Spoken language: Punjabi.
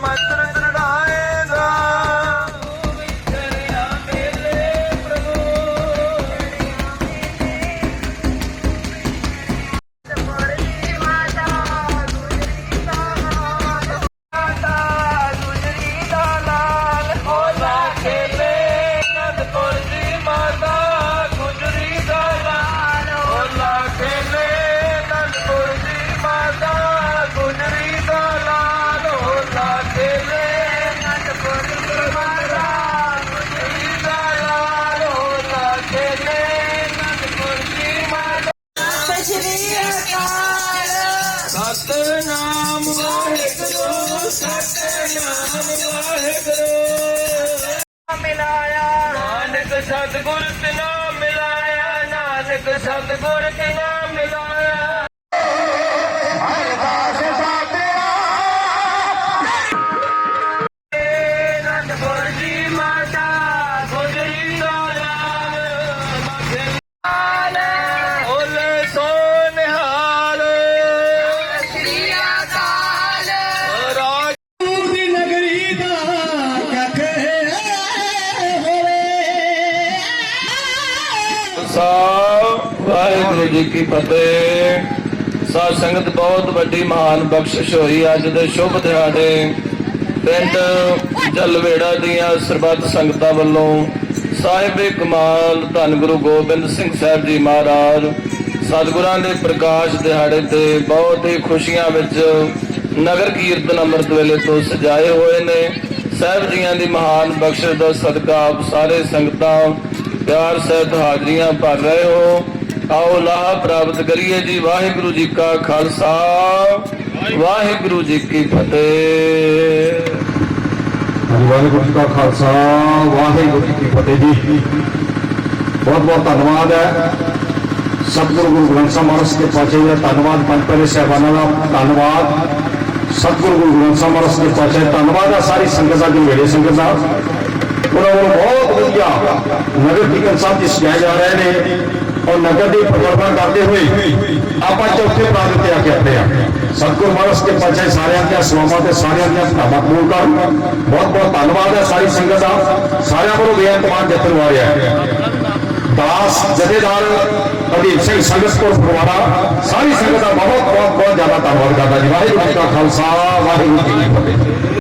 my ਸਤਨਾਮ ਵਾਹਿਗੁਰੂ ਮਿਲਾਇਆ ਨਾਨਕ ਸਤਿਗੁਰ ਤਿਨਾ ਮਿਲਾਇਆ। ਨਾਨਕ ਸਤਿਗੁਰ ਤਿਨਾ ਮਿਲਾਇਆ ਅਨੰਦਪੁਰ ਜੀ ਸਾਹਿਬ, ਵਾਹਿਗੁਰੂ ਜੀ ਕੀ ਫਤਿਹ। ਸਾਧ ਸੰਗਤ ਬਹੁਤ ਵੱਡੀ ਮਹਾਨ ਬਖਸ਼ਿਸ਼ ਹੋਈ ਅੱਜ ਦੇ ਸ਼ੁਭ ਦਿਹਾੜੇ। ਪਿੰਡ ਜਲਵੇੜਾ ਦੀਆਂ ਸਰਬੱਤ ਸੰਗਤਾਂ ਵੱਲੋਂ ਸਾਹਿਬੇ ਕਮਾਲ ਧੰਨ ਗੁਰੂ ਗੋਬਿੰਦ ਸਿੰਘ ਸਾਹਿਬ ਜੀ ਮਹਾਰਾਜ ਸਤਿਗੁਰਾਂ ਦੇ ਪ੍ਰਕਾਸ਼ ਦਿਹਾੜੇ ਤੇ ਬਹੁਤ ਹੀ ਖੁਸ਼ੀਆਂ ਵਿੱਚ ਨਗਰ ਕੀਰਤਨ ਅੰਮ੍ਰਿਤ ਵੇਲੇ ਤੋਂ ਸਜਾਏ ਹੋਏ ਨੇ। ਸਾਹਿਬ ਜੀਆਂ ਦੀ ਮਹਾਨ ਬਖਸ਼ਿਸ਼ ਦਾ ਸਦਕਾ ਆਪ ਸਾਰੇ ਸੰਗਤਾਂ ਪਿਆਰ ਸਹਿਤ ਹਾਜ਼ਰੀਆਂ ਭਰ ਰਹੇ ਹੋ। ਆਓ ਲਾਹ ਪ੍ਰਾਪਤ ਕਰੀਏ ਜੀ। ਵਾਹਿਗੁਰੂ ਜੀ ਕਾ ਖਾਲਸਾ। ਵਾਹਿਗੁਰੂ ਜੀ ਕੀ ਫਤਿਹ। ਵਾਹਿਗੁਰੂ ਜੀ ਕਾ ਖਾਲਸਾ। ਵਾਹਿਗੁਰੂ ਜੀ ਕੀ ਫਤਿਹ ਜੀ। ਬਹੁਤ ਬਹੁਤ ਧੰਨਵਾਦ ਹੈ। ਸਤਿਗੁਰੂ ਗੁਰੂ ਗ੍ਰੰਥ ਸਾਹਿਬ ਮਹਾਰਾਜ ਦੇ ਪਾਚੇ ਦਾ ਧੰਨਵਾਦ। ਪੰਜ ਪਿਆਰੇ ਸਾਹਿਬਾਨਾਂ ਦਾ ਧੰਨਵਾਦ। ਸਤਿਗੁਰੂ ਗੁਰੂ ਗ੍ਰੰਥ ਸਾਹਿਬ ਮਹਾਰਾਜ ਦੇ ਪਾਚੇ ਧੰਨਵਾਦ। ਹੈ ਸਾਰੀ ਸੰਗਤ ਦਾ ਜੋ ਵੇੜੇ ਸੰਗਤ ਦਾ ਉਹਨਾਂ ਵੱਲੋਂ ਬਹੁਤ ਵਧੀਆ ਨਗਰ ਕੀਰਤਨ ਸਾਹਿਬ ਜੀ ਸਜਾਏ ਜਾ ਰਹੇ ਨੇ ਔਰ ਨਗਰ ਦੀ ਪ੍ਰਵਰਤਨ ਕਰਦੇ ਹੋਏ ਆਪਾਂ ਚੌਥੇ ਪ੍ਰਾਂਤ ਤੇ ਆ ਕੇ ਆਤੇ ਆ ਸਤਿਗੁਰੂ ਮਹਾਰਾਜ ਦੇ ਪਾਚੇ ਸਾਰਿਆਂ ਦੀਆਂ ਸਲਾਮਾਂ ਤੇ ਸਾਰਿਆਂ ਦੀਆਂ ਧੰਨਵਾਦ ਕਬੂਲ ਕਰ ਬਹੁਤ ਬਹੁਤ ਧੰਨਵਾਦ ਹੈ ਸਾਰੀ ਸੰਗਤ ਦਾ ਸਾਰਿਆਂ ਵੱਲੋਂ ਬੇਅੰਤਮਾਨ ਜਤਨ ਵਾਰਿਆ ਦਾਸ ਜਥੇਦਾਰ ਅਧੀਰ ਸਿੰਘ ਸੰਗਤਪੁਰ ਫਗਵਾੜਾ ਸਾਰੀ ਸੰਗਤ ਦਾ ਬਹੁਤ ਬਹੁਤ ਬਹੁਤ ਜ਼ਿਆਦਾ ਧੰਨਵਾਦ ਕਰਦਾ ਜੀ ਵਾਹਿਗੁਰੂ ਜੀ ਕਾ ਖਾਲਸਾ ਵਾਹਿਗੁਰੂ ਜੀ ਕੀ ਫਤਿਹ